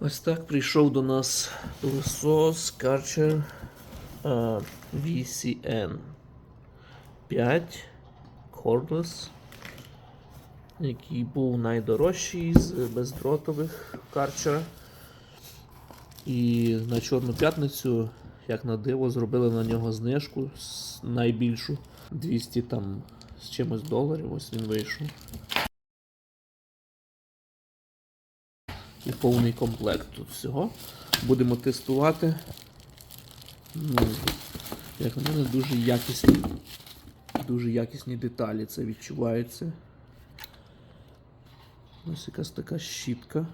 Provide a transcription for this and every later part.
Ось так прийшов до нас пилосос Karcher VCN 5 Cordless, який був найдорожчий з бездротових Karcher. І на Чорну п'ятницю, як на диво, зробили на нього знижку найбільшу 200 там з чимось доларів. Ось він вийшов. І повний комплект тут всього. Будемо тестувати. Ну, як на мене, дуже якісні. Дуже якісні деталі, це відчувається. Ось якась така щітка.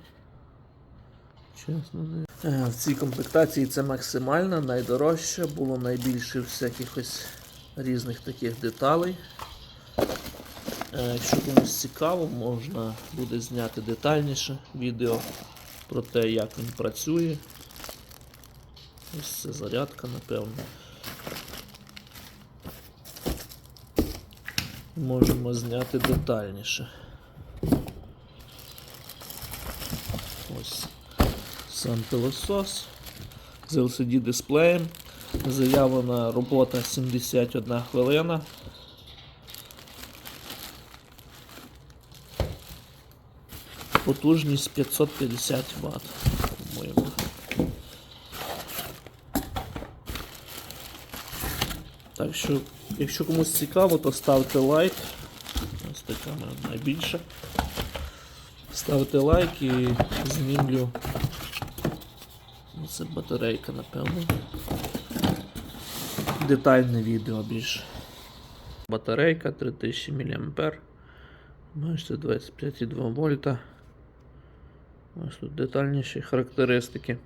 Чесно, не. Е, В цій комплектації це максимальна, найдорожча, було найбільше всяких ось різних таких деталей. Е, Якщо комусь цікаво, можна буде зняти детальніше відео про те, як він працює. Ось це зарядка, напевно. Можемо зняти детальніше. Ось сам пилосос з LCD дисплеєм. Заявлена робота 71 хвилина. Потужність 550 Вт, по-моєму. Так що, якщо комусь цікаво, то ставте лайк. Ось така мене найбільша. Ставте лайк і знімлю. Це батарейка, напевно. Детальне відео більше. Батарейка 3000 мА. Бачите, 25,2 вольта. Ось тут детальніші характеристики.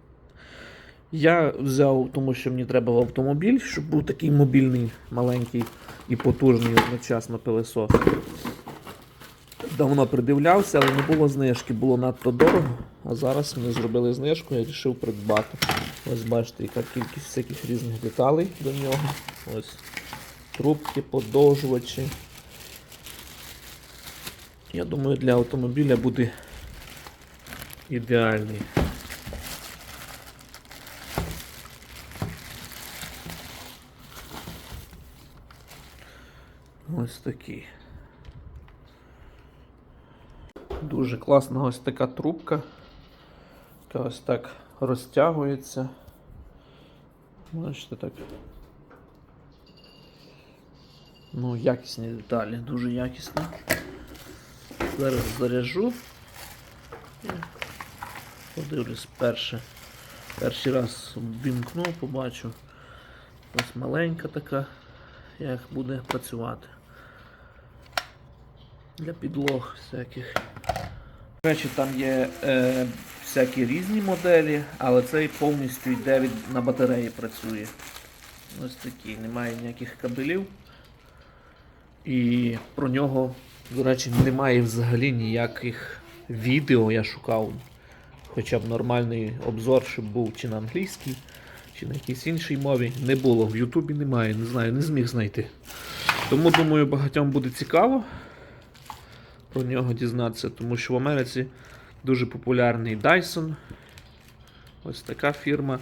Я взяв, тому що мені треба автомобіль, щоб був такий мобільний, маленький і потужний одночасно пилесос. Давно придивлявся, але не було знижки, було надто дорого. А зараз мені зробили знижку, я вирішив придбати. Ось бачите, яка кількість всяких різних деталей до нього. Ось трубки, подовжувачі. Я думаю, для автомобіля буде ідеальний. Ось такий. Дуже класна ось така трубка, яка ось так розтягується. Бачите так. Ну, якісні деталі, дуже якісні. Зараз заряжу. Подивлюсь перше. Перший раз ввімкну, побачу. Ось маленька така, як буде працювати. Для підлог всяких. До речі, там є е, всякі різні моделі, але цей повністю йде від, на батареї працює. Ось такий, немає ніяких кабелів. І про нього, до речі, немає взагалі ніяких відео. Я шукав хоча б нормальний обзор, щоб був чи на англійській, чи на якійсь іншій мові. Не було. В Ютубі немає, не знаю, не зміг знайти. Тому думаю, багатьом буде цікаво про нього дізнатися, тому що в Америці дуже популярний Dyson. Ось така фірма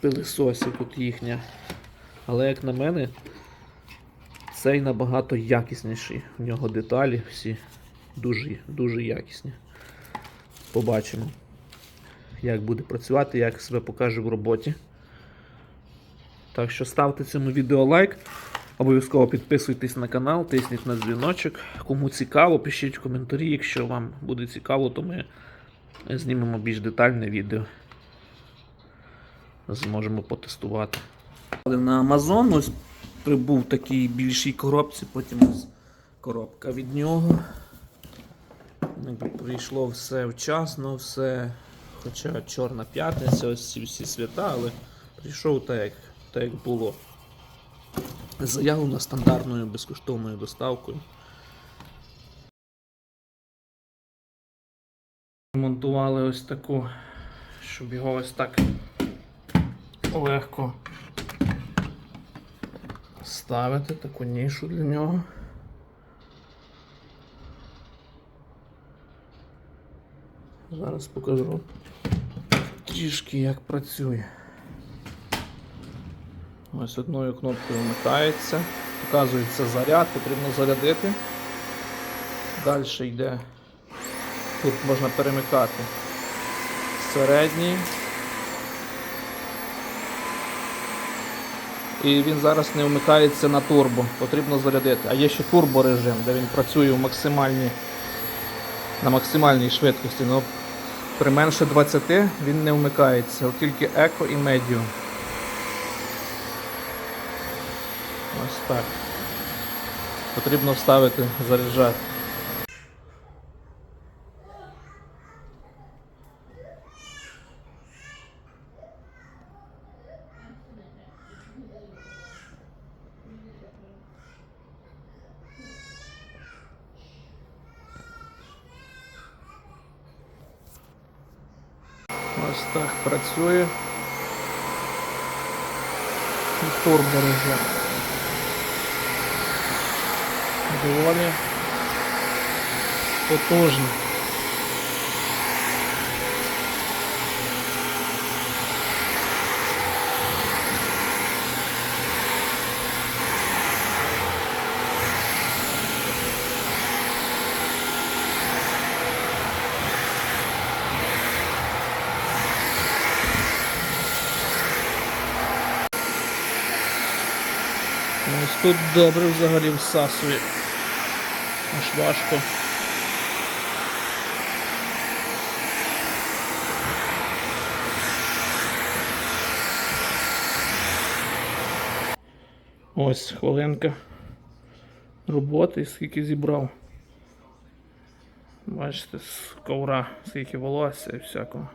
пилисосів тут їхня. Але як на мене, цей набагато якісніший. В нього деталі всі дуже, дуже якісні. Побачимо, як буде працювати, як себе покаже в роботі. Так що ставте цьому відео лайк. Обов'язково підписуйтесь на канал, тисніть на дзвіночок. Кому цікаво, пишіть в коментарі. Якщо вам буде цікаво, то ми знімемо більш детальне відео. Зможемо потестувати. Але на Amazon ось прибув такий більшій коробці, потім ось коробка від нього. Прийшло все вчасно, все. Хоча Чорна п'ятниця, ось ці всі свята, але прийшов так, як, так, як було. Заявлено стандартною безкоштовною доставкою. Монтували ось таку, щоб його ось так легко ставити, таку нішу для нього. Зараз покажу трішки як працює. Ось одною кнопкою вмикається, показується заряд, потрібно зарядити. Далі йде. Тут можна перемикати середній. І він зараз не вмикається на турбо, потрібно зарядити. А є ще турбо режим, де він працює в максимальній, на максимальній швидкості. При менше 20 він не вмикається, от тільки еко і медіум. Ось так. Потрібно вставити, заряджати. Ось так працює. І турборежим. Доволі потужний. Тут добре взагалі всасує. Аж важко. Ось хвилинка роботи, скільки зібрав. Бачите, з ковра, скільки волосся і всякого.